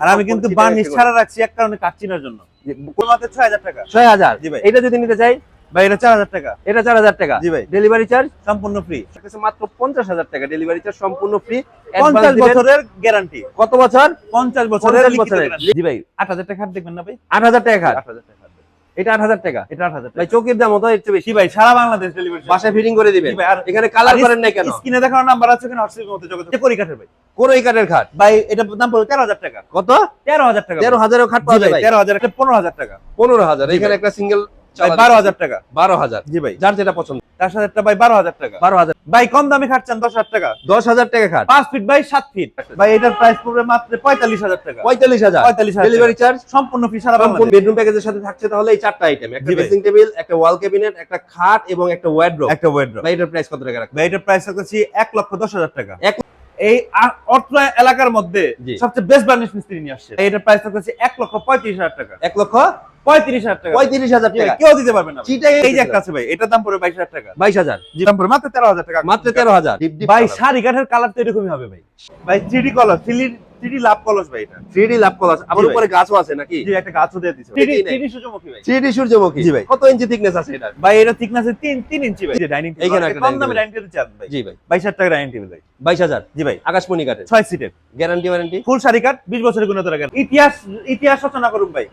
আর আমি কিন্তু বার্নিশ ছাড়া রাখছি এক কারণে কাটচিনার জন্য। কোন ছয় হাজার টাকা? ছয় হাজার? জি ভাই। এটা যদি নিতে চাই? ভাই এটা চার হাজার টাকা। এটা চার হাজার টাকা। জি ভাই। ডেলিভারি চার্জ সম্পূর্ণ ফ্রি মাত্র পঞ্চাশ হাজার টাকা। ডেলিভারি চার্জ সম্পূর্ণ ফ্রি পঞ্চাশ বছরের গ্যারান্টি কত বছর? পঞ্চাশ বছরের 50 লিখিত বছরের। guarantee। জি ভাই। আট হাজার টাকা দেখবেন না ভাই? আট হাজার টাকা আট হাজার টাকা। এটা আট হাজার টাকা। এটা আট হাজার ভাই চোখের দাম হতো এর চেয়ে বেশি। ভাই সারা বাংলাদেশ ডেলিভারি বাসায় ফিটিং করে দিবেন। ভাই, আর এখানে কালার করেন নাই কেন? স্ক্রিনে দেখানো নাম্বার আছে এখানে হোয়াটসঅ্যাপের মধ্যে যোগাযোগ করি কাঠের ভাই। কোন কাঠের খাট। ভাই এটা দাম পড়বে তেরো হাজার টাকা। কত? তেরো হাজার টাকা তেরো হাজারেও খাট পাওয়া যায় ভাই তেরো হাজার পনেরো হাজার টাকা। পনেরো হাজার জি এখানে একটা সিঙ্গেল বারো হাজার টাকা। বারো হাজার। জি ভাই যার যেটা পছন্দ। তার সাথে একটা ভাই বারো হাজার টাকা। বারো হাজার। ভাই কম দামে খাচ্ছেন দশ হাজার টাকা। দশ হাজার টাকা খাট। পাঁচ ফিট বাই সাত ফিট ভাই এটার প্রাইস পড়বে মাত্র পঁয়তাল্লিশ হাজার টাকা। পঁয়তাল্লিশ হাজার। পঁয়তাল্লিশ ডেলিভারি চার্জ সম্পূর্ণ ফ্রি সারা বেডরুম প্যাকেজের সাথে থাকছে তাহলে এই চারটা আইটেম একটা ড্রেসিং টেবিল একটা ওয়াল ক্যাবিনেট একটা খাট এবং একটা ওয়ার্ড্রোব একটা ওয়েড্রো ভাই এটার প্রাইস কত টাকা রাখবে ভাই এটার প্রাইস রাখছি এক লক্ষ দশ হাজার টাকা। এক- এই অত্র এলাকার মধ্যে। সবচেয়ে বেস্ট বার্নিশ মিস্ত্রি নিয়ে আসছে। এটার প্রাইস রাখছি এক লক্ষ পঁয়ত্রিশ হাজার টাকা। এক লক্ষ পঁয়ত্রিশ হাজার টাকা। পঁয়ত্রিশ হাজার টাকা। কেউ দিতে পারবে না ভাই। চিটাই এই যে একটা আছে ভাই এটার দাম পড়বে বাইশ হাজার টাকা। বাইশ হাজার। দাম পড়বে মাত্র তেরো হাজার টাকা। মাত্র তেরো হাজার। ভাই শাড়ি কাঠের কালার তো এরকমই হবে ভাই। ভাই থ্রি কলার থ্রি থ্রি লাভ কলস ভাই এটা। লাভ উপরে গাছও আছে নাকি? জি একটা গাছও দিয়ে দিচ্ছে এটাই সূর্যমুখী ভাই। থ্রি সূর্যমুখী। জি ভাই। কত ইঞ্চি থিকনেস আছে এটা ভাই এটা থিকনেস তিন তিন ইঞ্চি ভাই। ডাইনিং এইখানে একটা কম দামে ডাইনিং টেবিল চান ভাই। জি ভাই। বাইশ হাজার টাকা ডাইনিং টেবিল ভাই। বাইশ হাজার? জি ভাই। আকাশমণি কাঠের। ছয় সিটের গ্যারান্টি ওয়ারেন্টি ফুল কাঠ বছরের ইতিহাস ইতিহাস রচনা করুন ভাই।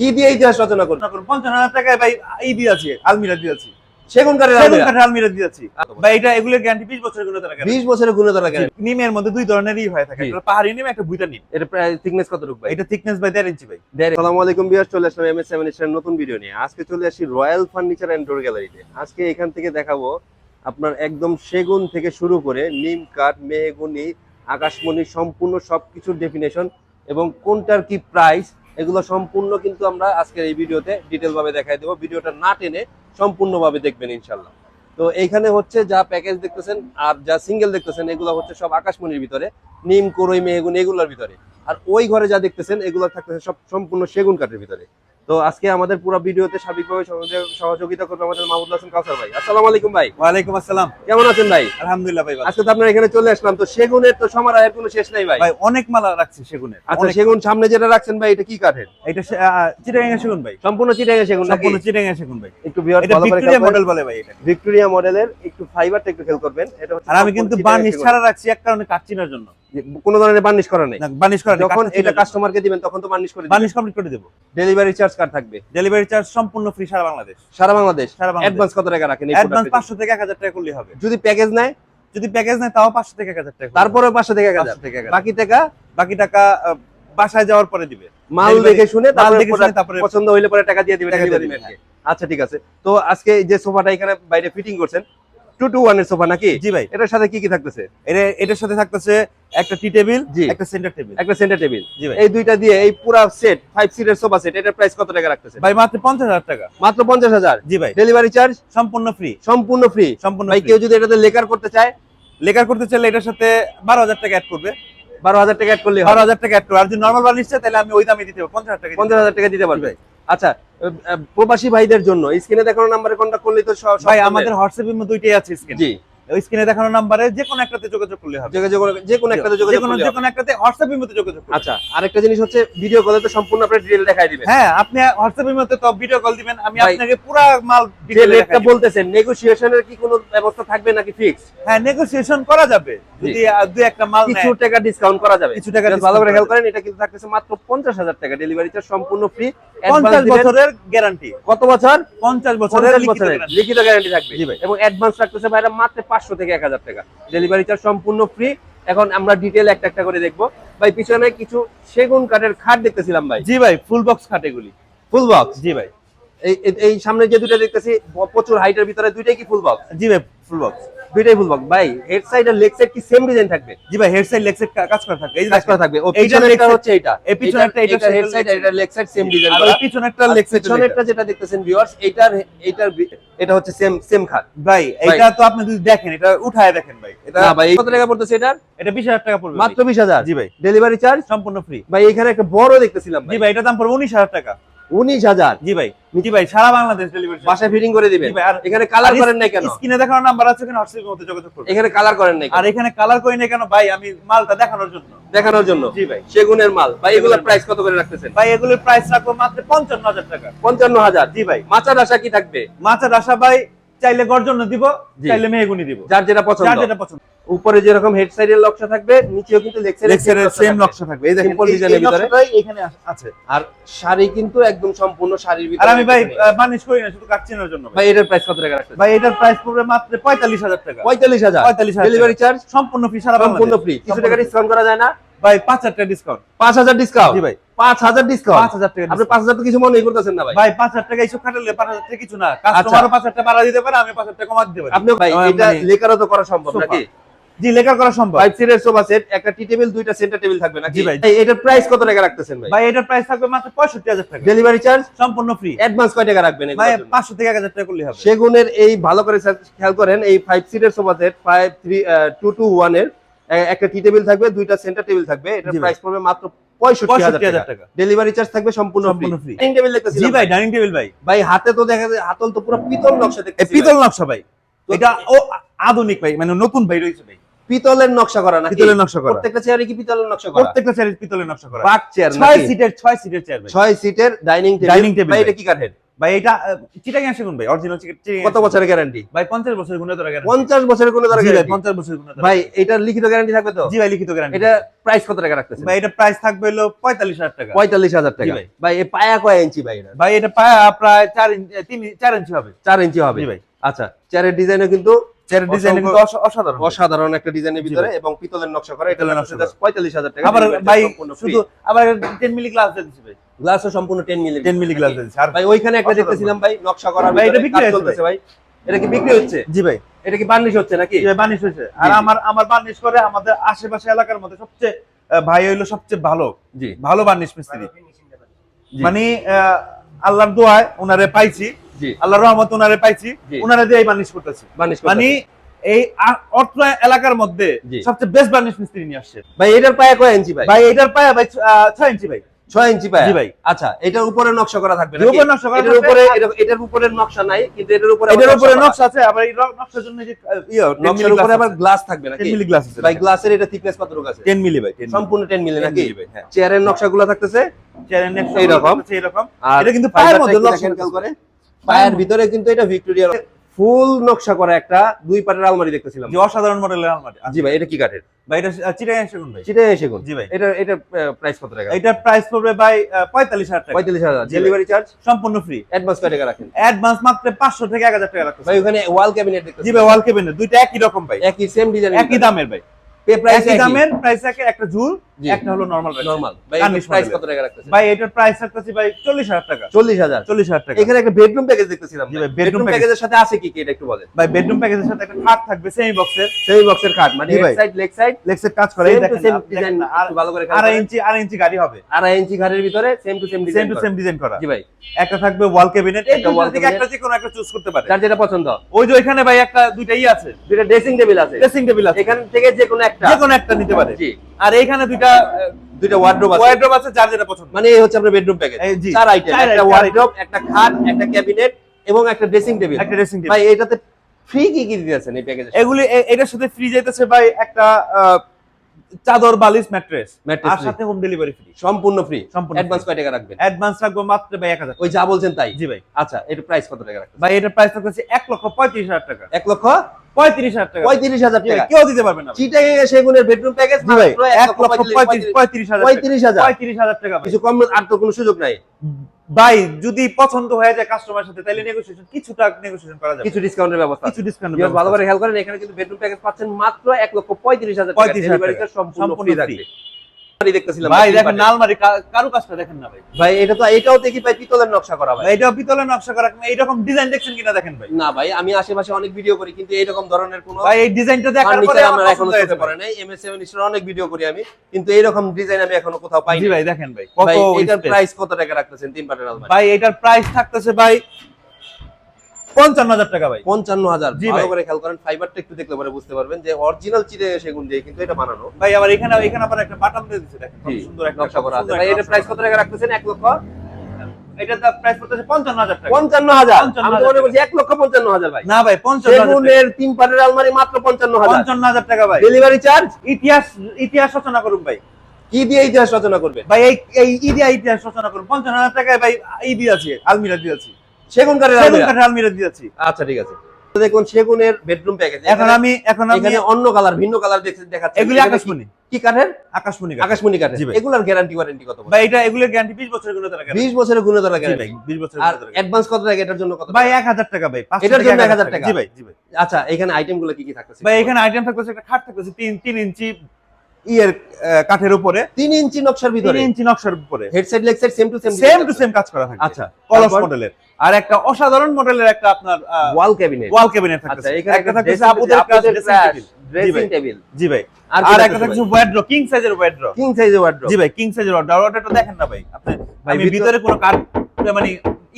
কি দিয়ে ইতিহাস রচনা করুন। পঞ্চান্ন হাজার টাকায় ভাই দিয়েছি আলমিরা দিয়েছি সেগুন কাঠের আলমিরা। কাঠের আলমিরা ভাই এটা এগুলোর গ্যারান্টি বিশ বছরের গুণত রাখেন বিশ বছরের গুণধর গ্যারান্টি নিমের মধ্যে দুই ধরনেরই হয়ে থাকে। পাহাড়ি নিম একটা ভুইতা নিম। এটা প্রায় থিকনেস কত রূপ ভাই? এটা থিকনেস ভাই দেড় ইঞ্চি ভাই। আসসালামু আলাইকুম বিয়ার চলে আসলাম এম এস সেভেন নতুন ভিডিও নিয়ে। আজকে চলে আসি রয়্যাল ফার্নিচার অ্যান্ড ডোর গ্যালারিতে আজকে এখান থেকে দেখাবো আপনার একদম সেগুন থেকে শুরু করে নিম কাঠ মেহগুনি আকাশমণি সম্পূর্ণ সবকিছুর ডেফিনেশন এবং কোনটার কি প্রাইস এগুলো সম্পূর্ণ কিন্তু আমরা আজকের এই ভিডিওতে ডিটেল ভাবে দেখাই দেবো। ভিডিওটা না টেনে সম্পূর্ণভাবে দেখবেন ইনশাল্লাহ তো এইখানে হচ্ছে যা প্যাকেজ দেখতেছেন আর যা সিঙ্গেল দেখতেছেন, এগুলো হচ্ছে সব আকাশমণির ভিতরে, নিম করই মেহেগুন, এগুলোর ভিতরে। আর ওই ঘরে যা দেখতেছেন, এগুলো থাকতেছে সব সম্পূর্ণ সেগুন কাঠের ভিতরে। তো আজকে আমাদের পুরো ভিডিওতে সার্বিকভাবে সহযোগিতা করবে আমাদের মাহমুদ হাসান কাউসার ভাই। আসসালামু আলাইকুম ভাই। ওয়ালাইকুম আসসালাম। কেমন আছেন ভাই? আলহামদুলিল্লাহ ভাই আজকে তো আপনার এখানে চলে আসলাম তো সেগুনের তো সমারোহের কোনো শেষ নাই ভাই। ভাই অনেক মালা রাখছি সেগুনের। আচ্ছা সেগুন সামনে যেটা রাখছেন ভাই এটা কি কাঠের? এটা চিটাগাং সেগুন ভাই। সম্পূর্ণ চিটাঙ্গা সেগুন নাকি? সম্পূর্ণ চিটাগাং সেগুন ভাই। একটু বিয়ার এটা ভিক্টোরিয়া মডেল বলে ভাই এটা। ভিক্টোরিয়া মডেলের একটু ফাইবারটা একটু খেল করবেন। এটা হচ্ছে আর আমি কিন্তু বার্নিশ ছাড়া রাখছি এক কারণে কাটচিনার জন্য। কোনো ধরনের বার্নিশ করা নেই। বার্নিশ করা যখন এটা কাস্টমারকে দিবেন তখন তো বার্নিশ করে বার্নিশ কমপ্লিট করে দেবো। ডেলিভারি চার্জ কার্ড থাকবে? ডেলিভারি চার্জ সম্পূর্ণ ফ্রি সারা বাংলাদেশ। সারা বাংলাদেশ? সারা বাংলাদেশ। অ্যাডভান্স কত টাকা রাখেন অ্যাডভান্স product এর? পাঁচশো থেকে এক হাজার টাকা করলেই হবে। যদি প্যাকেজ নেয়? যদি প্যাকেজ নেয় তাও পাঁচশো থেকে এক হাজার টাকা তারপরে পাঁচশো থেকে এক হাজার। 500 থেকে এক হাজার। বাকি টাকা? বাকি টাকা বাসায় যাওয়ার পরে দিবে। মাল দেখে শুনে তারপরে পছন্দ হইলে পরে টাকা দিয়ে দিবেন টাকা দিয়ে delivery আচ্ছা ঠিক আছে। তো আজকে এই যে সোফাটা এখানে বাইরে ফিটিং করছেন টু টু ওয়ানের সোফা নাকি? জি ভাই। এটার সাথে কি কি থাকতেছে? এটা এটার সাথে থাকতেছে একটা টি টেবিল জি। একটা সেন্টার টেবিল একটা সেন্টার টেবিল জি ভাই। এই দুইটা দিয়ে এই পুরা সেট ফাইভ সিটের সোফা সেট এটার প্রাইস কত টাকা রাখতেছে? ভাই মাত্র পঞ্চাশ হাজার টাকা। মাত্র পঞ্চাশ হাজার? জি ভাই। ডেলিভারি চার্জ সম্পূর্ণ ফ্রি সম্পূর্ণ ফ্রি সম্পূর্ণ ভাই কেউ যদি এটাতে লেকার করতে চায়? লেকার করতে চাইলে এটার সাথে বারো হাজার টাকা অ্যাড করবে। বারো হাজার টাকা অ্যাড করলে বারো হাজার টাকা অ্যাড করবে। আর যদি নর্মাল বার্নিশ চাই তাহলে আমি ওই দামে দিতে হবে পঞ্চাশ হাজার টাকা পঞ্চাশ হাজার টাকা দিতে পারবে। ভাই। আচ্ছা প্রবাসী ভাইদের জন্য স্ক্রিনে দেখানো নাম্বারে কন্ট্যাক্ট করলে তো ভাই আমাদের হোয়াটসঅ্যাপের মধ্যে দুইটাই আছে স্ক্রিন জি। স্ক্রিনে দেখানো নাম্বারে যে কোনো একটাতে যোগাযোগ করলে হবে। যোগাযোগ যে কোনো একটাতে যোগাযোগ করলে যে কোনো একটাতে হোয়াটসঅ্যাপের মধ্যে যোগাযোগ আচ্ছা আরেকটা জিনিস হচ্ছে ভিডিও কলে তো সম্পূর্ণ আপনার ডিটেল দেখাই দিবেন। হ্যাঁ আপনি হোয়াটসঅ্যাপের মধ্যে তো ভিডিও কল দিবেন আমি আপনাকে পুরো মাল detail রেটটা বলতেছেন নেগোসিয়েশনের কি কোনো ব্যবস্থা থাকবে নাকি ফিক্স হ্যাঁ নেগোসিয়েশন করা যাবে। যদি দুই একটা মাল কিছু টাকা ডিসকাউন্ট করা যাবে। কিছু টাকা ভালো করে খেয়াল করেন এটা কিন্তু থাকতেছে মাত্র পঞ্চাশ হাজার টাকা। ডেলিভারি চার্জ সম্পূর্ণ ফ্রি পঞ্চাশ বছরের গ্যারান্টি কত বছর? পঞ্চাশ বছরের লিখিত গ্যারান্টি থাকবে। জি ভাই। এবং অ্যাডভান্স রাখতেছে ভাইরা মাত্র পাঁচশো থেকে এক হাজার টাকা। ডেলিভারি চার্জ সম্পূর্ণ ফ্রি এখন আমরা ডিটেল একটা একটা করে দেখব। ভাই পিছনে কিছু সেগুন কাঠের খাট দেখতেছিলাম ভাই। জি ভাই ফুল বক্স খাট এগুলি। ফুল বক্স জি ভাই। এই সামনে যে দুটা দেখতেছি প্রচুর হাইটের ভিতরে দুইটাই কি ফুল বক্স জি ভাই ফুল বক্স দুইটাই ফুল বক্স ভাই হেড সাইড আর লেগ সাইড কি সেম ডিজাইন থাকবে? জি ভাই হেড সাইড লেগ সাইড কাজ করা থাকে এই কাজ করা থাকবে। ও পিছনে একটা হচ্ছে এটা এই পিছনে একটা এটা হেড সাইড আর এটা লেগ সাইড সেম ডিজাইন আর পিছনে একটা লেগ সাইড পিছনেরটা যেটা দেখতেছেন ভিউয়ার্স এটার এটার এটা হচ্ছে সেম সেম খাট। ভাই এটা তো আপনি যদি দেখেন এটা উঠায় দেখেন ভাই। এটা না ভাই কত টাকা পড়তেছে এটার? এটা বিশ হাজার টাকা পড়বে মাত্র বিশ হাজার? জি ভাই। ডেলিভারি চার্জ সম্পূর্ণ ফ্রি ভাই এখানে একটা বড় দেখতেছিলাম জি ভাই। ভাই এটার দাম পড়বে উনিশ হাজার টাকা। উনিশ হাজার। জি ভাই। জি ভাই সারা বাংলাদেশ ডেলিভারি বাসায় ফিটিং করে দিবেন। এখানে কালার করেন নাই কেন? স্ক্রিনে দেখানোর নাম্বার আছে এখানে হোয়াটসঅ্যাপের মধ্যে যোগাযোগ করুন। এখানে কালার করেন নাই আর এখানে কালার করি না কেন? ভাই আমি মালটা দেখানোর জন্য। দেখানোর জন্য? জি ভাই। সেগুনের মাল। ভাই এগুলোর প্রাইস কত করে রাখতেছেন? ভাই এগুলোর প্রাইস রাখব মাত্র পঞ্চান্ন হাজার টাকা। পঞ্চান্ন হাজার। জি ভাই। মাচার আশা কি থাকবে? মাছের আশা ভাই চাইলে গর্জন দিব চাইলে মেহগুনি দিব। যার যেটা পছন্দ। যার যেটা পছন্দ। উপরে যেরকম হেড সাইডের নকশা থাকবে নিচেও কিন্তু লেগ লেক্সারের সেম নকশা থাকবে। এই দেখেন ভিতরে। এখানে আছে। আর শাড়ি কিন্তু একদম সম্পূর্ণ শাড়ির ভিতরে আর আমি ভাই। বানিশ করি না শুধু কাটচিনের জন্য ভাই। এটার প্রাইস কত টাকা রাখতেছেন ভাই এটার প্রাইস পড়বে মাত্র পঁয়তাল্লিশ হাজার টাকা। পঁয়তাল্লিশ হাজার? পঁয়তাল্লিশ হাজার ডেলিভারি চার্জ সম্পূর্ণ ফ্রি সারা সম্পূর্ণ ফ্রি কিছু টাকা। ডিসকাউন্ট করা যায় না? ভাই পাঁচ হাজার টাকা ডিসকাউন্ট পাঁচ হাজার ডিসকাউন্ট জি ভাই। পাঁচ হাজার ডিসকাউন্ট পাঁচ হাজার টাকা আপনি পাঁচ হাজার কিছু মনে করতেছেন না ভাই। ভাই পাঁচ হাজার টাকা এইসব খাটালে পাঁচ হাজার টাকা কিছু না। আচ্ছা। কাস্টমারও পাঁচ হাজার টাকা বাড়া দিতে পারে আমি পাঁচ হাজার টাকা কমা দিতে পারি। আপনি ভাই এটা মানে- তো করা সম্ভব নাকি? জি লেখা করা সম্ভব। ফাইভ সিটের সোফা সেট একটা টি টেবিল দুইটা সেন্টার টেবিল থাকবে নাকি? ভাই। এটার প্রাইস কত টাকা রাখতেছেন ভাই? ভাই এটার প্রাইস থাকবে মাত্র টাকা। ডেলিভারি চার্জ সম্পূর্ণ ফ্রি অ্যাডভান্স কয় টাকা রাখবেন ভাই এগুলোর জন্য? পাঁচশো থেকে এক হাজার টাকা করলে হবে। সেগুনের এই ভালো করে খেয়াল করেন এই ফাইভ সিটের sofa set five three two two ওয়ানের এ- একটা টি টেবিল থাকবে দুইটা সেন্টার টেবিল থাকবে। এটার প্রাইস পড়বে মাত্র পঁয়ষট্টি হাজার টাকা। ডেলিভারি চার্জ থাকবে সম্পূর্ণ ফ্রি ডাইনিং টেবিল জি ভাই ডাইনিং টেবিল ভাই। ভাই হাতে তো দেখা যায় হাতল তো পুরো পিতল নকশা এ দেখতেছি পিতল নকশা ভাই। এটা ও আধুনিক ভাই মানে নতুন ভাই রয়েছে ভাই। পিতলের নকশা করা নাকি? পিতলের নকশা করা। প্রত্যেকটা চেয়ারে কি পিতলের নকশা করা? প্রত্যেকটা চেয়ার পিতলের নকশা করা। চেয়ার ছয় সিটের ছয় সিটের চেয়ার ভাই। ছয় সিটের ডাইনিং টেবিল table ভাই এটা কি কাঠের? ভাই এটা চিটাগাং সেগুন ভাই অরিজিনাল কত বছরের গ্যারান্টি ভাই 50 বছরের গুণে ধরা গ্যারান্টি পঞ্চাশ বছরের কোনো ধরে জি গ্যারান্টি 50 বছরের গুণে ধরা ভাই লিখিত গ্যারান্টি থাকবে তো? জি ভাই লিখিত গ্যারান্টি এটা প্রাইস কত টাকা রাখতেছেন? ভাই এটা প্রাইস থাকবে হলো 45000 টাকা। পঁয়তাল্লিশ হাজার টাকা। ভাই। ভাই এ পায়া কয় ইঞ্চি ভাই এটা? ভাই এটা পায়া প্রায় 4 ইঞ্চি 3 4 ইঞ্চি হবে। চার ইঞ্চি হবে। জি ভাই। আচ্ছা চেয়ারের ডিজাইনও কিন্তু চেয়ারের ডিজাইন কিন্তু অসাধারণ। অসাধারণ একটা ডিজাইনের ভিতরে এবং পিতলের নকশা করা। এটা পিতলের নকশা করা। পঁয়তাল্লিশ হাজার টাকা। আবার ভাই শুধু আবার 10 মিলি গ্লাস ভাই। গ্লাসও সম্পূর্ণ টেন মিলি 10 মিলি গ্লাস দিয়েছে আর ভাই ওইখানে একটা দেখতেছিলাম ভাই নকশা করা ভাই, এটা বিক্রি চলতেছে ভাই। এটা কি বিক্রি হচ্ছে? জি ভাই। এটা কি বার্নিশ হচ্ছে নাকি? জি ভাই বানিশ হয়েছে। আর আমার আমার বানিশ করে আমাদের আশেপাশে এলাকার মধ্যে সবচেয়ে ভাই হইল সবচেয়ে ভালো জি। ভালো বানিশ মিস্ত্রি। মানে আহ, আল্লাহর দোয়ায় ওনারে পাইছি। জি। আল্লাহর রহমত ওনারে পাইছি। ওনারে দিয়ে বানিশ করতেছি। বার্নিশ মানে এই অর্থ এলাকার মধ্যে সবচেয়ে বেস্ট বার্নিশ মিস্ত্রি নিয়ে আসছে। ভাই এটার পায়া কয় ইঞ্চি ভাই? ভাই এটার পায়া ভাই ছ- আহ, ছয় ইঞ্চি ভাই। ইঞ্চি পায়া? জি ভাই। আচ্ছা এটার উপরে নকশা করা থাকবে নাকি? উপরে নকশা করা এটার উপরে এটার উপরে নকশা নাই কিন্তু এটার উপরে এটার উপরে নকশা আছে আবার এই নকশার জন্য যে আহ, ইয়ে নকশার উপরে আবার গ্লাস থাকবে নাকি? 10 মিলি গ্লাস আছে ভাই গ্লাসের এটা থিকনেস কতটুকু আছে? 10 মিলি ভাই সম্পূর্ণ 10 মিলি 10 নাকি? মিলি ভাই, হ্যাঁ। চেয়ারের নকশাগুলো থাকতেছে? চেয়ারের next এইরকম। হচ্ছে এটা কিন্তু পায়ের মধ্যে খেয়াল করে। পায়ের ভিতরে কিন্তু এটা ভিক্টোরিয়া ফুল নকশা করা একটা দুই পাটের আলমারি দেখতেছিলাম। যে অসাধারণ মডেলের আলমারি। জি ভাই এটা কি কাঠের? ভাই এটা চিটাগাং সেগুন ভাই। সেটাই এসে জি ভাই। এটা এটা প্রাইস কত টাকা? এটা প্রাইস পড়বে ভাই পঁয়তাল্লিশ হাজার টাকা। পঁয়তাল্লিশ হাজার। জি ভাই। ডেলিভারি চার্জ সম্পূর্ণ ফ্রি অ্যাডভান্স কয় টাকা রাখেন? অ্যাডভান্স মাত্র পাঁচশো থেকে এক হাজার টাকা রাখতে ভাই ওখানে ওয়াল ক্যাবিনেট দেখতেছি। জি ভাই ওয়াল কেবিনেট দুইটা একই রকম ভাই। একই সেম ডিজাইন একই দামের ভাই। একই দামের প্রাইস একে একটা ঝুল একটা হলো নরমাল নরমাল ভাই প্রাইস কত টাকা রাখতেছেন? ভাই এটার প্রাইস রাখতেছি ভাই চল্লিশ হাজার টাকা। চল্লিশ হাজার? চল্লিশ হাজার টাকা। এখানে একটা বেডরুম প্যাকেজ দেখতেছিলাম জি ভাই, বেডরুম প্যাকেজের সাথে আছে কি কি? এটা একটু বলেন। ভাই বেডরুম প্যাকেজের সাথে একটা খাট থাকবে সেমি বক্সের সেমি বক্সের খাট মানে জি হেড ভাই। সাইড লেগ সাইড কাজ করে এই সেম টু দেখেন সেম ডিজাইন আর ভালো করে খেয়াল ইঞ্চি আড়াই ইঞ্চি গাড়ি হবে। আড়াই ইঞ্চি ঘরের ভিতরে same to same same to same design করা। জি ভাই। একটা থাকবে ওয়াল ক্যাবিনেট এই একটা থেকে একটা যে কোনো একটা চুজ করতে পারে। যার যেটা পছন্দ। ওই যে ওইখানে ভাই একটা দুইটাই আছে। দুইটা ড্রেসিং টেবিল আছে। ড্রেসিং টেবিল আছে। এখান থেকে যে কোনো একটা। যে কোনো একটা নিতে পারে। আর এখানে দুইটা দুইটা ওয়ার্ড্রোব আছে। ওয়ার্ড্রোব আছে যার যেটা পছন্দ। মানে এই হচ্ছে আপনার বেডরুম প্যাকেজ চার আইটেম একটা ওয়ার্ড্রোব একটা খাট একটা ক্যাবিনেট এবং একটা ড্রেসিং টেবিল একটা ড্রেসিং টেবিল ভাই এটাতে ফ্রি কি কি দিতেছেন এই প্যাকেজে এগুলি এটার সাথে ফ্রি যাইতেছে ভাই একটা চাদর বালিশ ম্যাট্রেস। Mattress আর সাথে হোম ডেলিভারি ফ্রি সম্পূর্ণ ফ্রি সম্পূর্ণ অ্যাডভান্স কয় টাকা রাখবেন? অ্যাডভান্স রাখব মাত্র ভাই এক হাজার ওই যা বলছেন তাই? জি ভাই। আচ্ছা এটা প্রাইস কত টাকা রাখবেন ভাই এটার প্রাইস থাকতেছে এক লক্ষ পঁয়ত্রিশ হাজার টাকা। এক লক্ষ পঁয়ত্রিশ হাজার টাকা। পঁয়ত্রিশ হাজার জি ভাই, টাকা। কেউ দিতে পারবে না। চিটাগে সেগুনের বেডরুম প্যাকেজ ভাই এক লক্ষ পঁয়ত্রিশ পঁয়ত্রিশ হাজার টাকা। কিছু কম আর তো কোনো সুযোগ নাই? ভাই যদি পছন্দ হয়ে যায় কাস্টমার সাথে তাহলে নেগোসিয়েশন কিছুটা নেগোসিয়েশন করা যাবে কিছু ডিসকাউন্টের ব্যবস্থা। কিছু ডিসকাউন্ট ভালো করে খেয়াল করেন এখানে কিন্তু বেডরুম প্যাকেজ পাচ্ছেন মাত্র এক লক্ষ পঁয়ত্রিশ হাজার টাকা 35,000 ডেলিভারি টাকা। সম্পূর্ণ ফ্রি। থাকবে দেখতেছিলাম ভাই দেখেন নালমারি কারু কাজটা দেখেন না ভাই। ভাই এটা তো এটাও দেখি ভাই পিতলের নকশা করা ভাই। ভাই পিতলের নকশা করা এইরকম ডিজাইন দেখছেন কিনা দেখেন ভাই। না ভাই আমি আশেপাশে অনেক ভিডিও করি কিন্তু এইরকম ধরনের কোনো ভাই এই ডিজাইনটা দেখার পরে আমরা এখনও নাই। এম এস সেভেন অনেক ভিডিও করি আমি কিন্তু এইরকম ডিজাইন আমি এখনও কোথাও পাই জি না ভাই দেখেন ভাই কত ভাই এটার প্রাইস কত টাকা রাখতেছেন তিন পাটের ভাই এটার প্রাইস থাকতেছে ভাই পঞ্চান্ন হাজার টাকা ভাই। পঞ্চান্ন হাজার। জি ভাই। করে খেয়াল করেন ফাইবারটা একটু দেখলে পরে বুঝতে পারবেন যে অরিজিনাল সেগুন দিয়ে কিন্তু এটা বানানো। ভাই আবার এখানে এখানে আবার একটা বাটন দিয়ে দিচ্ছে দেখেন সুন্দর একটা নকশা করা আছে। ভাই এটা প্রাইস কত টাকা রাখতেছেন? এক লক্ষ? এটার দাম প্রাইস পড়তেছে পঞ্চান্ন হাজার টাকা। 55,000 আমি মনে করছি এক লক্ষ পঞ্চান্ন হাজার ভাই। না ভাই পঞ্চান্ন হাজার টাকা। সেগুনের তিন পাটের আলমারি মাত্র পঞ্চান্ন হাজার। পঞ্চান্ন হাজার টাকা ভাই। ডেলিভারি চার্জ ইতিহাস ইতিহাস রচনা করুন ভাই। কি দিয়ে ইতিহাস রচনা করবেন ভাই এই ইতিহাস রচনা করুন। পঞ্চান্ন হাজার টাকায় ভাই আলমিরা দিয়েছি সেগুন কাঠের সেগুন কাঠের আলমিরা দিয়েছি। আচ্ছা ঠিক আছে। দেখুন সেগুনের বেডরুম প্যাকেজ এখন আমি এখন আমি এখানে অন্য কালার ভিন্ন কালার দেখাচ্ছে। এগুলি আকাশমণি। কি- কি কাঠের? আকাশমণি আকাশমণি কাঠের। ভাই। এগুলার গ্যারান্টি ওয়ারেন্টি কত ভাই এটা এগুলোর গ্যারান্টি 20 বছরের তারা গ্যারান্টি 20 বছরের গুণধর জি ভাই 20 বছরের আর তারা অ্যাডভান্স কত টাকা এটার জন্য কত ভাই টাকা? 1000 টাকা ভাই 500 এটার জন্য 1000 টাকা। জি ভাই জি ভাই। আচ্ছা এখানে আইটেমগুলো কি কি থাকতেছে? ভাই এখানে আইটেম থাকতেছে একটা খাট থাকতেছে 3 3 ইঞ্চি ইয়ের কাঠের উপরে। 3 ইঞ্চি নকশার 3 ভিতরে ইঞ্চি নকশার উপরে। Headset leg set same to same same to same কাজ করা থাকে আচ্ছা কলস মডেলের আর একটা অসাধারণ মডেলের একটা আপনার ওয়াল ক্যাবিনেট ওয়াল ক্যাবিনেট আচ্ছা এখানে একটা আপুদের কাজ ড্রেসিং টেবিল জি ভাই। আর একটা থাকছে ওয়ার্ড্রো কিং সাইজের ওয়ার্ড্রো কিং সাইজের ওয়ার্ড্রোব জি ভাই কিং সাইজের ওয়ার্ড্রো ওটা দেখেন না ভাই আপনি ভাই, ভিতরে কোনো কাঠ মানে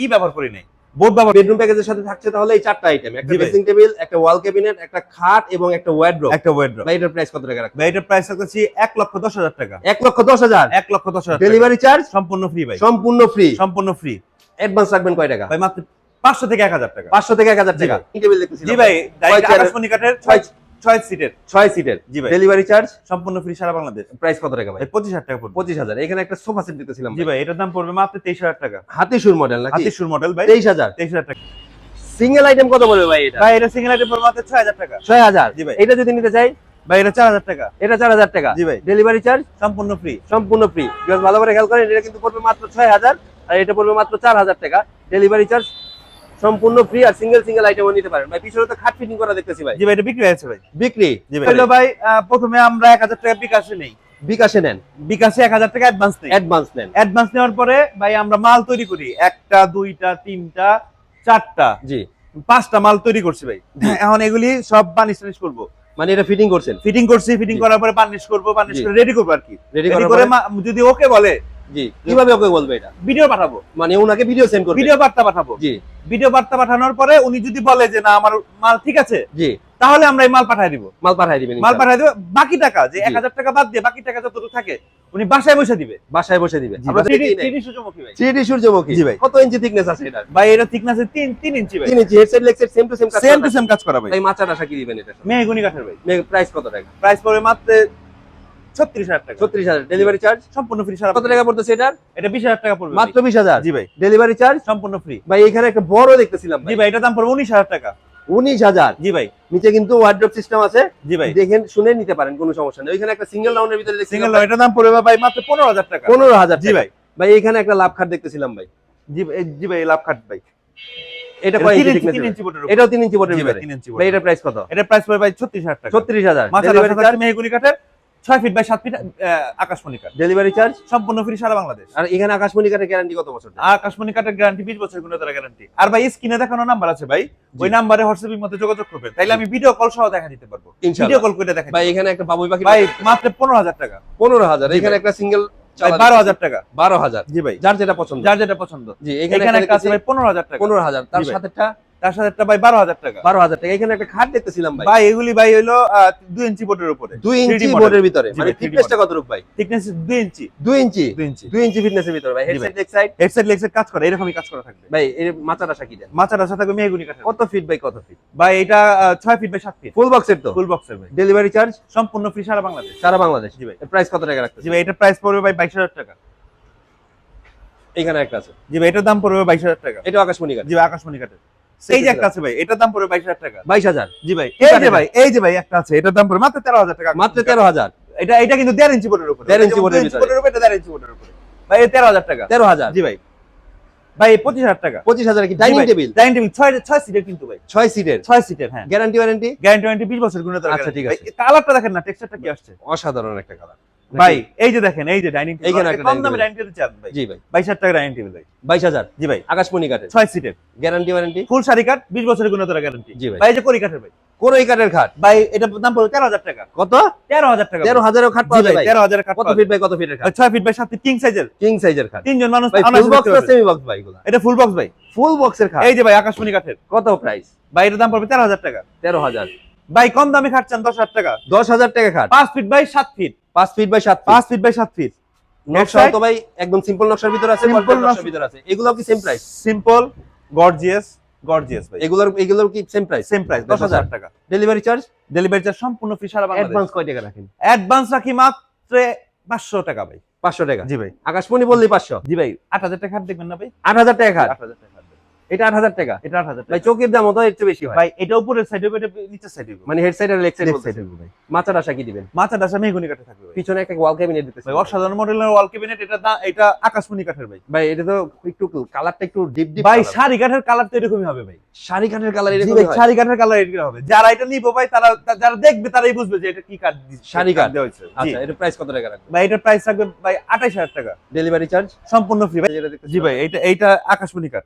ই ব্যবহার করি নাই। বোর্ড বাবা বেডরুম প্যাকেজের সাথে থাকছে তাহলে এই চারটা আইটেম একটা ড্রেসিং টেবিল একটা ওয়াল ক্যাবিনেট একটা খাট এবং একটা ওয়ার্ড্রোব একটা ওয়ার্ড্রো ভাই এটার প্রাইস কত টাকা রাখবেন ভাই এটার প্রাইস থাকছে এক লক্ষ দশ হাজার টাকা। এক লক্ষ দশ হাজার? এক লক্ষ দশ হাজার ডেলিভারি চার্জ সম্পূর্ণ ফ্রি ভাই। সম্পূর্ণ ফ্রি সম্পূর্ণ ফ্রি অ্যাডভান্স রাখবেন কয় টাকা? ভাই মাত্র পাঁচশো থেকে এক হাজার টাকা। পাঁচশো থেকে এক হাজার জি টাকা। ভাই। টেবিল দেখতেছি জি ভাই ডাইরেক্ট আকাশমণি কাঠের ছয় ছয় সিটের ছয় সিটের জি ভাই। ডেলিভারি চার্জ সম্পূর্ণ ফ্রি সারা বাংলাদেশ। প্রাইস কত টাকা ভাই? পঁচিশ হাজার টাকা পড়বে। পঁচিশ হাজার। এখানে একটা সোফা সেট দিতেছিলাম জি ভাই। এটার দাম পড়বে মাত্র তেইশ হাজার টাকা। হাতি সুর মডেল নাকি? হাতির সুর মডেল ভাই। তেইশ হাজার। তেইশ হাজার টাকা। সিঙ্গেল আইটেম কত বলবে ভাই এটা? ভাই এটা সিঙ্গেল আইটেম পড়বে মাত্র ছয় হাজার টাকা। ছয় হাজার। জি ভাই। এটা যদি নিতে চাই? ভাই এটা চার হাজার টাকা। এটা চার হাজার টাকা। জি ভাই। ডেলিভারি চার্জ সম্পূর্ণ ফ্রি সম্পূর্ণ ফ্রি ভালো করে খেয়াল করেন এটা কিন্তু পড়বে মাত্র ছয় হাজার আর এটা পড়বে মাত্র চার হাজার টাকা। ডেলিভারি চার্জ সম্পূর্ণ ফ্রি আর সিঙ্গেল সিঙ্গেল আইটেমও নিতে পারেন। ভাই পিছনে তো খাট ফিটিং করা দেখতেছি ভাই। জি ভাই এটা বিক্রি হয়েছে ভাই। বিক্রি? জি ভাই। হলো ভাই প্রথমে আমরা এক হাজার টাকা বিকাশে নেই। বিকাশে নেন। বিকাশে এক হাজার টাকা অ্যাডভান্স নেই। অ্যাডভান্স নেন। অ্যাডভান্স নেওয়ার পরে ভাই আমরা মাল তৈরি করি। একটা দুইটা তিনটা চারটা। জি। পাঁচটা মাল তৈরি করছি ভাই। এখন এগুলি সব বানিশ টানিশ করব। মানে এটা ফিটিং করছেন? ফিটিং করছি ফিটিং করার পরে বার্নিশ করব জি। করে রেডি করব আর কি। রেডি করে যদি ওকে বলে জি। কীভাবে ওকে বলবে এটা? ভিডিও পাঠাবো। মানে ওনাকে ভিডিও সেন্ড করবে? ভিডিও বার্তা পাঠাবো। জি। ভিডিও বার্তা পাঠানোর পরে উনি যদি বলে যে না আমার মাল ঠিক আছে জি। তাহলে আমরা এই মাল পাঠাই দিব। মাল পাঠাই দিবেন মাল পাঠাই দিব। বাকি টাকা যে জি। এক হাজার টাকা বাদ দিয়ে বাকি টাকা যতটুকু থাকে উনি বাসায় বসে দিবে। বাসায় বসে দিবেন জি, আমরা ভাই। 3D 3D সূর্যমুখী ভাই। 3D সূর্যমুখী। জি ভাই। কত ইঞ্চি থিকনেস আছে এটা ভাই এটা এর তিন তিন ইঞ্চি ভাই। 3 inch headset leg same to same কাজ সেম টু সেম কাজ করা ভাই। ভাই মাচার আশা কি দিবেন এটা? মেহগুনি কাঠের ভাই। প্রাইস কত টাকা? প্রাইস পড়বে মাত্র ছত্রিশ হাজার টাকা। 36000 ডেলিভারি চার্জ সম্পূর্ণ ফ্রি সারা কত টাকা পড়তেছে এটা এটা বিশ হাজার টাকা পড়বে মাত্র 20000 জি ভাই। ডেলিভারি চার্জ সম্পূর্ণ ফ্রি ভাই এখানে একটা বড় দেখতেছিলাম জি ভাই এটার দাম পড়বে উনিশ হাজার টাকা। উনিশ হাজার। জি ভাই। নিচে কিন্তু ওয়ার্ড্রপ সিস্টেম আছে। জি ভাই। দেখেন শুনে নিতে পারেন কোনো সমস্যা নেই। ওইখানে একটা সিঙ্গেল রাউন্ডের ভিতরে সিঙ্গেল দেখছিলাম দাম পড়বে ভাই মাত্র পনেরো হাজার টাকা। পনেরো হাজার জি ভাই। ভাই এখানে একটা লাভ খাট দেখতেছিলাম ভাই। জি ভাই জি ভাই লাভ খাট ভাই। এটা কয় ইঞ্চি এটাও তিন ইঞ্চি বোর্ডের ভিতরে। ভাই এটার প্রাইস কত? এটা প্রাইস পড়বে ভাই ছত্রিশ হাজার টাকা। ছত্রিশ হাজার। মাঝার ডেলিভারি চার্জ মেহগুনি কাঠের ছয় ফিট বাই সাত ফিট আকাশমণি কাঠ। ডেলিভারি চার্জ সম্পূর্ণ ফ্রি সারা বাংলাদেশ। আর এখানে আকাশমণি কাঠের গ্যারান্টি কত বছর? আকাশমণি কাঠের গ্যারান্টি বিশ বছর গুণে তারা গ্যারান্টি আর ভাই স্ক্রিনে দেখানো নাম্বার আছে ভাই। ওই নাম্বারে হোয়াটসঅ্যাপের মধ্যে যোগাযোগ করবেন। তাইলে আমি ভিডিও কল সহ দেখা দিতে পারব। ভিডিও কল করে দেখা ভাই এখানে একটা বাবুই পাখি ভাই মাত্র পনেরো হাজার টাকা। পনেরো হাজার। এখানে একটা সিঙ্গেল বারো হাজার টাকা। বারো হাজার। জি ভাই। যার যেটা পছন্দ। যার যেটা পছন্দ। জি এখানে এখানে একটা আছে ভাই পনেরো হাজার টাকা। পনেরো হাজার। তার। সাথেটা তার সাথে একটা ভাই বারো হাজার টাকা। বারো হাজার টাকা। এখানে একটা খাট দেখতেছিলাম ভাই। ভাই এগুলি ভাই হলো দুই ইঞ্চি বোর্ডের উপরে। দুই ইঞ্চি বোর্ডের ভিতরে। মানে ফিটনেসটা কত রূপ ভাই? থিকনেস দুই ইঞ্চি। দুই ইঞ্চি? দুই ইঞ্চি। দুই ইঞ্চি ফিটনেসের ভিতরে ভাই। Headset leg side headset leg set কাজ করে এরকমই কাজ করা থাকবে। ভাই এর মাথার আশা কি দেন। মাথার আশা থাকবে মেহগুনি কাঠের। কত ফিট বাই কত ফিট ভাই এটা ছয় ফিট বাই সাত ফিট ফুল বক্সের তো? ফুল বক্সের ভাই। ডেলিভারি চার্জ সম্পূর্ণ ফ্রি সারা বাংলাদেশ। সারা বাংলাদেশ? জি ভাই। প্রাইস কত টাকা রাখতেছে জি ভাই এটার প্রাইস পড়বে ভাই বাইশ হাজার টাকা। এখানে একটা আছে। জি ভাই এটার দাম পড়বে বাইশ হাজার টাকা। এটা আকাশমণি কাঠ জি ভাই আকাশমণি কাঠের। এই যে একটা আছে ভাই এটার দাম পড়বে বাইশ হাজার টাকা। বাইশ হাজার? জি ভাই এই যে ভাই এই যে ভাই একটা আছে এটার দাম পড়বে মাত্র তেরো হাজার টাকা। মাত্র তেরো হাজার? এটা এটা কিন্তু দেড় ইঞ্চি বোর্ডের উপরে। দেড় ইঞ্চি বোর্ডের উপরে এটা দেড় ইঞ্চি বোর্ডের উপরে। ভাই তেরো হাজার টাকা। তেরো হাজার। জি ভাই। ভাই পঁচিশ হাজার টাকা। পঁচিশ হাজার কি ডাইনিং টেবিল? ডাইনিং টেবিল ছয় ছয় সিটের কিন্তু ভাই। ছয় সিটের ছয় সিটের হ্যাঁ। গ্যারান্টি ওয়ারেন্টি গ্যারান্টি ওয়ারেন্টি বিশ বছর গুণে আচ্ছা, ঠিক আছে। কালারটা দেখেন না টেক্সচারটা কি আসছে? অসাধারণ একটা কালার। ভাই এই যে দেখেন এই যে ডাইনিং টেবিল এইখানে একটা কম দামে ডাইনিং টেবিল চান ভাই। জি ভাই। বাইশ হাজার টাকা ডাইনিং টেবিল ভাই। বাইশ হাজার? জি ভাই। আকাশমণি কাঠের। ছয় সিটের। Guarantee warranty? ফুল শাড়ি কাঠ বিশ বছরের গুণতরা গ্যারান্টি। জি ভাই। ভাই এই যে করি কাঠের ভাই। কোন এই কাঠের খাট? ভাই এটা দাম পড়বে তেরো হাজার টাকা। কত? তেরো হাজার টাকা তেরো হাজারও খাট পাওয়া যায় ভাই ভাই। তেরো হাজার কাঠ কত ফিট বাই কত ফিটের খাট? ছয় ফিট বাই ফিট কিং সাইজের কিং সাইজের খাট। তিনজন মানুষ ভাই ফুল বক্স না সেমি বক্স ভাই এগুলা? এটা ফুল বক্স ভাই। ফুল বক্সের খাট? এই যে ভাই আকাশমণি কাঠের। কত প্রাইস ভাই এটার দাম পড়বে তেরো হাজার টাকা। তেরো হাজার। ভাই কম দামে খাট চান দশ হাজার টাকা। দশ হাজার টাকা খাট। পাঁচ ফিট বাই সাত ফিট পাঁচ ফিট বাই সাত পাঁচ ফিট বাই সাত ফিট নকশা তো ভাই একদম সিম্পল নকশার ভিতর আছে simple নকশার নকশা- ভিতর আছে। এগুলো কি same price simple gorgeous gorgeous ভাই। এগুলোর এগুলোর কি সেম প্রাইস সেম প্রাইস 10000 টাকা। ডেলিভারি চার্জ ডেলিভারি চার্জ সম্পূর্ণ ফ্রি সারা বাংলাদেশ। অ্যাডভান্স কয় টাকা রাখেন? অ্যাডভান্স রাখি মাত্র 500 টাকা ভাই। পাঁচশো টাকা? জি ভাই। আকাশমণি বললি পাঁচশো? জি ভাই 8000 টাকা দেখবেন না ভাই? আট হাজার টাকা খাট। 8000 টাকা। এটা আট হাজার টাকা। এটা 8000 ভাই চোখের দাম তো চেয়ে বেশি হয়। ভাই এটা উপরের সাইডে এটা নিচের সাইডে মানে হেড সাইড আর লেগ সাইড লেগ সাইডে ভাই। আশা কি দিবেন? মাথা ডাসা মেহগুনি কাঠে থাকবে ভাই। পিছনে একটা ওয়াল ক্যাবিনেট দিতেছে। ভাই অসাধারণ মডেলের ওয়াল ক্যাবিনেট এটা দা- এটা আকাশমণি কাঠের ভাই। ভাই এটা তো একটু কালারটা একটু ডিপ ডিপ ভাই শাড়ি কাঠের কালার তো এরকমই হবে ভাই। শাড়ি কাঠের কালার এরকম শাড়ি কাঠের কালার এরকম হবে। যারা এটা নিবো ভাই তারা যারা দেখবে তারাই বুঝবে যে এটা কি কাঠ শাড়ি কাঠ। দেওয়া হয়েছে। আচ্ছা এটা প্রাইস কত টাকা রাখবেন? ভাই এটার প্রাইস থাকবে ভাই 28000 টাকা। ডেলিভারি চার্জ সম্পূর্ণ ফ্রি ভাই। জি ভাই এইটা এইটা আকাশমণি কাঠ।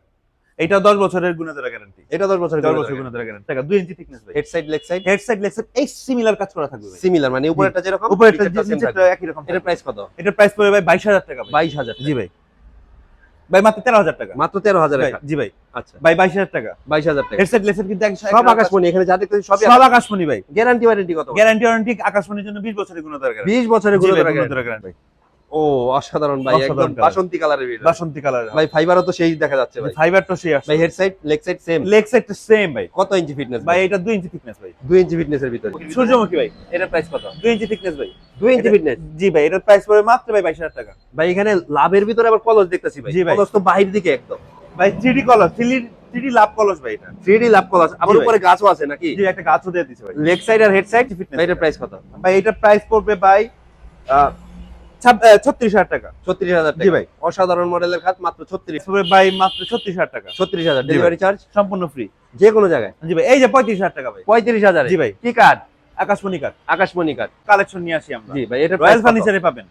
এটা 10 বছরের গুণাধরা গ্যারান্টি এটা 10 বছরের 10 বছরের গুণাধরা গ্যারান্টি টাকা 2 ইঞ্চি থিকনেস ভাই। Head side leg side head side leg side এই সিমিলার কাজ করা থাকবে সিমিলার মানে উপরেরটা যেরকম উপরেরটা নিচেরটা। একই রকম এটার প্রাইস কত? এটার প্রাইস পড়বে ভাই 22000 টাকা ভাই। 22000 জি ভাই। ভাই মাত্র 13000 টাকা। মাত্র 13000 ভাই, টাকা। জি ভাই। আচ্ছা। ভাই 22000 টাকা। 22000 টাকা। হেড সাইড লেগ সাইড কিন্তু সব আকাশমণি এখানে যা দেখতেছি সবই সব আকাশমণি। ভাই। গ্যারান্টি ওয়ারেন্টি কত? গ্যারান্টি ওয়ারেন্টি আকাশমণির জন্য 20 বছরের গুণাধরা গ্যারান্টি 20 বছরের ভাই, গুণাধরা গ্যারান্টি ও অসাধারণ ভাই একদম বাসন্তী কালারের ভিতরে বাসন্তী কালার ভাই ফাইবারও তো সেই দেখা যাচ্ছে ভাই। ফাইবার তো সেই আসছে ভাই head side leg side same leg সাইডটা সেম ভাই। কত ইঞ্চি ফিটনেস ভাই এটা 2 ইঞ্চি থিকনেস ভাই। 2 ইঞ্চি ফিটনেসের ভিতরে। সূর্যমুখী ভাই। এটার প্রাইস কত? 2 ইঞ্চি থিকনেস ভাই। 2 ইঞ্চি ফিটনেস জি ভাই এটার প্রাইস পড়বে মাত্র ভাই 22000 টাকা। ভাই এখানে লাভের ভিতরে আবার কলস দেখতেছি ভাই। জি ভাই। কলস তো বাহির দিকে একদম। ভাই 3D কলার 3D লাভ কলস ভাই এটা। 3D লাভ কলস। আবার উপরে গাছও আছে নাকি? জি একটা গাছও দিয়ে দিছে ভাই। লেগ সাইড আর হেড সাইড Fitness ভাই এটার প্রাইস কত? ভাই এটার প্রাইস পড়বে ভাই ছত্রিশ হাজার টাকা। 36000 জি ভাই। অসাধারণ মডেলের খাট মাত্র 36 পড়বে ভাই মাত্র ছত্রিশ হাজার টাকা। 36000 জি ডেলিভারি চার্জ সম্পূর্ণ ফ্রি যে কোনো জায়গায়? জি ভাই। এই যে পঁয়ত্রিশ হাজার টাকা ভাই। 35000 জি ভাই। কি কার্ড আকাশমণি কাঠ। আকাশমণি কার্ড কালেকশন নিয়ে আসি আমরা। জি ভাই এটার রয়্যাল ফার্নিচারে পাবেন।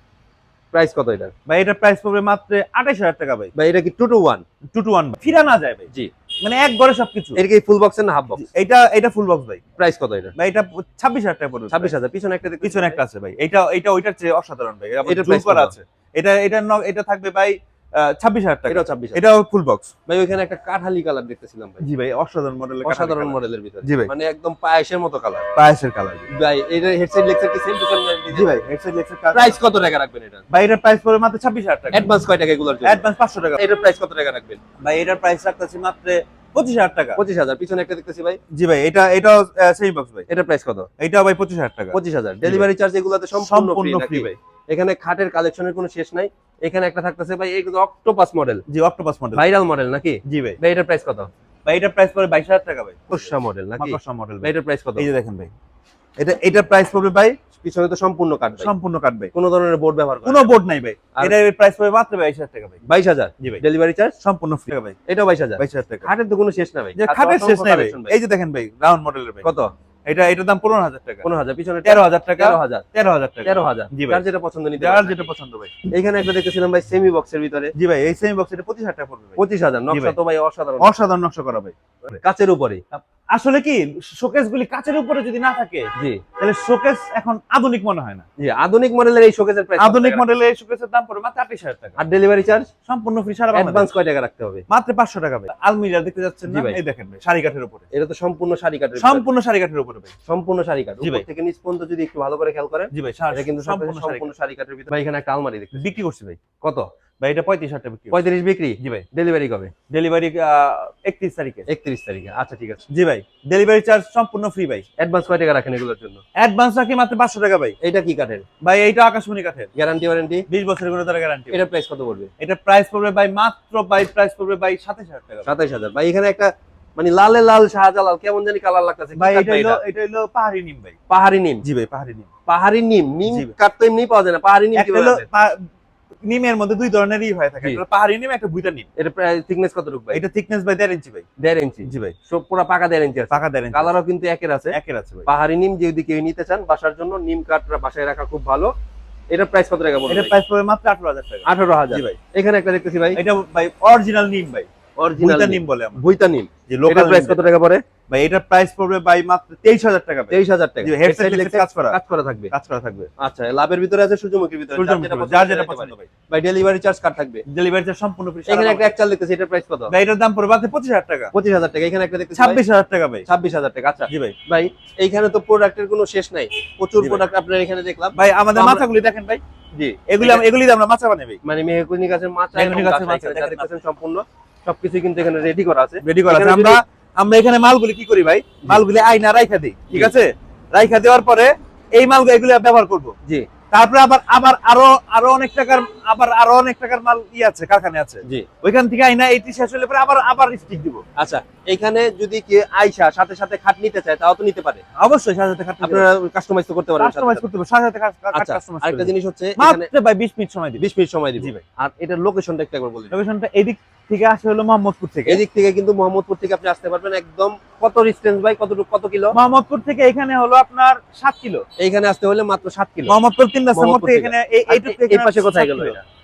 প্রাইস কত এটা ভাই এটার প্রাইস পড়বে মাত্র আঠাশ হাজার টাকা ভাই। ভাই এটা কি 2 টু 1 টু টু ওয়ান ফিরা না যায় ভাই। জি। মানে এক ঘরে সবকিছু। এটা কি ফুল বক্স না হাফ বক্স এটা এটা ফুল বক্স ভাই। প্রাইস কত এটা? ভাই এটা ছাব্বিশ হাজার টাকা পড়বে। 26000 পিছনে একটা পিছনে একটা আছে ভাই। এটা এটা ওইটার চেয়ে অসাধারণ ভাই। এটা প্রাইস করা? আছে। এটা এটা এটা থাকবে ভাই ছাব্বিশ হাজার টাকা। এটাও 26000 এটাও ফুল বক্স ভাই ওইখানে একটা কাঠালি কালার দেখতেছিলাম ভাই। জি ভাই অসাধারণ মডেলের অসাধারণ মডেলের ভিতরে। জি ভাই। মানে একদম পায়েসের মতো কালার পায়েসের কালার ভাই এটা হেডসেট লেক্সার কি সেম সেম জি ভাই হেডসেট কালার প্রাইস কত টাকা রাখবেন এটা? ভাই এটার প্রাইস পড়বে মাত্র ছাব্বিশ হাজার টাকা। অ্যাডভান্স কয় টাকা এগুলোর জন্য? অ্যাডভান্স পাঁচশো টাকা। এটার প্রাইস কত টাকা রাখবেন? ভাই এটার প্রাইস রাখতেছি মাত্র পঁচিশ হাজার টাকা। পঁচিশ হাজার। পিছনে একটা দেখতেছি ভাই। জি ভাই এটা এটা সেম বক্স ভাই। এটা প্রাইস কত? এটা ভাই পঁচিশ হাজার টাকা। পঁচিশ হাজার। ডেলিভারি চার্জ এগুলোতে সম্পূর্ণ ফ্রি ভাই। এখানে খাটের কালেকশনের কোনো শেষ নাই। এখানে একটা থাকতেছে ভাই অক্টোপাস মডেল জি অক্টোপাস মডেল ভাইরাল মডেল নাকি? জি ভাই। ভাই এটার প্রাইস কত? ভাই এটার প্রাইস পড়বে বাইশ হাজার টাকা ভাই। তোষা মডেল নাকি? মাকড়সা মডেল ভাই এটার প্রাইস কত? এই যে দেখেন ভাই। এটা এটার প্রাইস পড়বে ভাই? পিছনে তো সম্পূর্ণ কাট ভাই। সম্পূর্ণ কাট ভাই। কোনো ধরনের বোর্ড ব্যবহার করে কোনো বোর্ড নাই ভাই। এটা এটার প্রাইস পড়বে মাত্র বাইশ হাজার টাকা ভাই। বাইশ হাজার? জি ভাই। ডেলিভারি চার্জ সম্পূর্ণ ফ্রি ভাই। হাজার? বাইশ হাজার টাকা। খাটের তো কোনো শেষ না ভাই। খাটের শেষ নাই ভাই। এই যে দেখেন ভাই রাউন্ড মডেলের ভাই। কত? এটা এটার দাম পনেরো হাজার টাকা। পনেরো হাজার পিছনে তেরো হাজার টাকা। তেরো হাজার। তেরো হাজার টাকা। তেরো হাজার। জি ভাই। যেটা পছন্দ নিতে যার যেটা পছন্দ ভাই। এখানে একটা দেখতেছিলাম ভাই সেমি বক্সের ভিতরে। জি ভাই এই সেমি বক্স এটা পঁচিশ হাজার টাকা পড়বে। পঁচিশ হাজার নকশা তো ভাই অসাধারণ। অসাধারণ নকশা করা ভাই। কাচের উপরে আসলে কি শোকেস গুলি কাচের উপরে যদি না থাকে জি। তাহলে শোকেস এখন আধুনিক মনে হয় না। জি আধুনিক মডেলের এই শোকেসের প্রাইস আধুনিক মডেলের এই শোকেসের দাম পড়বে মাত্র আঠাশ হাজার টাকা। আর ডেলিভারি চার্জ সম্পূর্ণ ফ্রি সারা অ্যাডভান্স কয় টাকা রাখতে হবে? মাত্র পাঁচশো টাকা ভাই। আলমিরা দেখতে যাচ্ছেন জি না? ভাই। এই দেখেন ভাই শাড়ি কাঠের উপরে। এটা তো সম্পূর্ণ শাড়ি কাঠের সম্পূর্ণ শাড়ি কাঠের উপরে ভাই। সম্পূর্ণ শাড়ি কাঠ। উপর। থেকে নিচ পর্যন্ত যদি একটু ভালো করে খেয়াল করেন জি ভাই এটা কিন্তু সম্পূর্ণ শাড়ি কাঠের ভিতরে। ভাই এখানে একটা আলমারি দেখতে বিক্রি করছি ভাই। কত? ভাই এটা পঁয়ত্রিশ হাজার টাকা বিক্রি পঁয়ত্রিশ বিক্রি? জি ভাই। ডেলিভারি কবে? ডেলিভারি একত্রিশ তারিখে। একত্রিশ তারিখে। আচ্ছা ঠিক আছে। জি ভাই ডেলিভারি চার্জ সম্পূর্ণ ফ্রি ভাই। অ্যাডভান্স কয় টাকা রাখেন এগুলোর জন্য? অ্যাডভান্স রাখি মাত্র পাঁচশো টাকা ভাই। এটা কি কাঠের? ভাই এইটা আকাশমণি কাঠের। গ্যারান্টি ওয়ারেন্টি বিশ বছরের কোনো তারা গ্যারান্টি এটার প্রাইস কত পড়বে? এটা প্রাইস পড়বে ভাই মাত্র ভাই প্রাইস পড়বে ভাই সাতাশ হাজার টাকা। সাতাইশ হাজার। ভাই এখানে একটা মানে লালে লাল শাহজালাল কেমন জানি কালার লাগতেছে ভাই এটা হলো এটা? এটা হলো পাহাড়ি নিম ভাই। পাহাড়ি নিম? জি ভাই পাহাড়ি নিম। পাহাড়ি নিম নিম কাঠ তো এমনি পাওয়া যায় না পাহাড়ি নিম একটা নিমের মধ্যে দুই ধরনেরই হয়ে থাকে। একটা পাহাড়ি নিম একটা ভুইতা নিম। এটা প্রায় থিকনেস কতটুকু ভাই? এটা থিকনেস ভাই দেড় ইঞ্চি ভাই। দেড় ইঞ্চি জি ভাই। সব পুরো পাকা দেড় ইঞ্চি আছে। পাকা দেড় ইঞ্চি কালারও কিন্তু একের আছে। একের আছে ভাই। পাহাড়ি নিম যদি কেউ নিতে চান বাসার জন্য নিম কাঠটা বাসায় রাখা খুব ভালো। এটা প্রাইস কত টাকা এটা প্রাইস পড়বে মাত্র আঠারো হাজার টাকা। আঠারো হাজার। জি ভাই। এখানে একটা দেখতেছি ভাই। এটা ভাই অরিজিনাল নিম ভাই। অরিজিনাল নিম। বলে আমরা। ভুইতা নিম। যে লোকাল প্রাইস কত টাকা পড়ে? ভাই এটার প্রাইস পড়বে ভাই মাত্র তেইশ হাজার টাকা ভাই। তেইশ হাজার টাকা। হেডসেট কাজ করা। কাজ করা থাকবে। কাজ করা থাকবে। আচ্ছা লাভের ভিতরে আছে সূর্যমুখীর ভিতরে যার যেটা পছন্দ ভাই। ভাই ডেলিভারি চার্জ কার থাকবে। ডেলিভারি চার্জ সম্পূর্ণ ফ্রি এখানে একটা এক চাল দেখতেছি এটার প্রাইস কত? ভাই এটার দাম পড়বে মাত্র পঁচিশ হাজার টাকা। পঁচিশ হাজার টাকা এখানে একটা দেখতেছি ছাব্বিশ হাজার টাকা ভাই। ছাব্বিশ হাজার টাকা আচ্ছা। জি ভাই। ভাই এইখানে তো প্রোডাক্টের কোনো শেষ নাই। প্রচুর প্রোডাক্ট আপনার এখানে দেখলাম। ভাই আমাদের মাথাগুলি দেখেন ভাই। জি। এগুলি এগুলি আমরা বানাই ভাই। মানে মেহকুনি গাছের গাছের দেখতেছেন সম্পূর্ণ। সবকিছু কিন্তু এখানে রেডি করা আছে। রেডি করা আছে। আমরা আমরা এখানে মালগুলি কি করি ভাই? মালগুলি আয়না রাইখা দিই ঠিক আছে? রাইখা দেওয়ার পরে এই মালগুলো এগুলো ব্যবহার করব। জি। তারপরে আবার আবার আরও আরও অনেক টাকার আবার আরও অনেক টাকার মাল ই আছে কারখানে আছে। জি। ওইখান থেকে আইনা এইটি শেষ হলে পরে আবার আবার স্টিক দিব। আচ্ছা এখানে যদি কে আইসা সাথে সাথে খাট নিতে চায় তাও তো নিতে পারে। অবশ্যই সাথে সাথে খাট আপনারা কাস্টমাইজ করতে পারবেন কাস্টমাইজ করতে হবে সাথে সাথে কাজ- কাজ আচ্ছা কাস্টমাইজ আরেকটা জিনিস হচ্ছে এখানে ভাই 20 মিনিট সময় দিবে। 20 মিনিট সময় দিব। জি ভাই। আর এটার লোকেশনটা একটু একবার বলে লোকেশনটা এদিক থেকে আসে হলো মোহাম্মদপুর থেকে। এদিক থেকে কিন্তু মোহাম্মদপুর থেকে আপনি আসতে পারবেন একদম কত ডিস্টেন্স ভাই কত কত কিলো? মোহাম্মদপুর থেকে এখানে হলো আপনার 7 কিলো। এইখানে আসতে হলে মাত্র 7 কিলো। মোহাম্মদপুর তিন রাস্তার মোহাম্মদপুর এখানে এই আর এইটুক এই- থেকে এই পাশে কোথায় গেল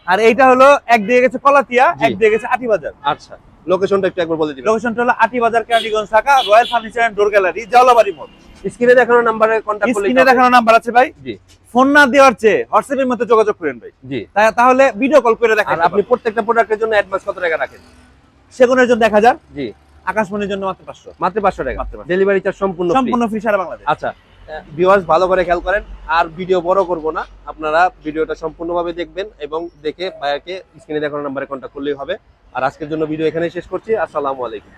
আর এইটা হলো এক দিকে গেছে কলাতিয়া এক দিকে গেছে আটিবাজার। আচ্ছা লোকেশনটা একটু একবার বলে দিবেন। লোকেশনটা হলো আটিবাজার কেরানীগঞ্জ শাখা Royal Furniture and Door Gallery Jaolabari মোড়। স্ক্রিনে দেখানো নাম্বারে কন্টাক্ট করলে স্ক্রিনে দেখানো নাম্বার আছে ভাই। জি। ফোন না দেওয়ার চেয়ে হোয়াটসঅ্যাপের মধ্যে যোগাযোগ করেন ভাই। জি। তাহলে ভিডিও কল করে দেখা আর আপনি প্রত্যেকটা প্রোডাক্টের জন্য অ্যাডভান্স কত টাকা রাখেন? সেগুনের জন্য হাজার। জি। আকাশমণির জন্য মাত্র পাঁচশো। মাত্র 500 টাকা। ডেলিভারি চার্জ সম্পূর্ণ। সম্পূর্ণ ফ্রি সারা বাংলাদেশ। আচ্ছা ভিউয়ার্স, ভালো করে খেয়াল করেন। আর ভিডিও বড় করব না, আপনারা ভিডিওটা সম্পূর্ণভাবে দেখবেন এবং দেখে ভাইয়াকে স্ক্রিনে দেখানো নাম্বারে কন্ট্যাক্ট করলেই হবে। আর আজকের জন্য ভিডিও এখানেই শেষ করছি, আসসালামু আলাইকুম।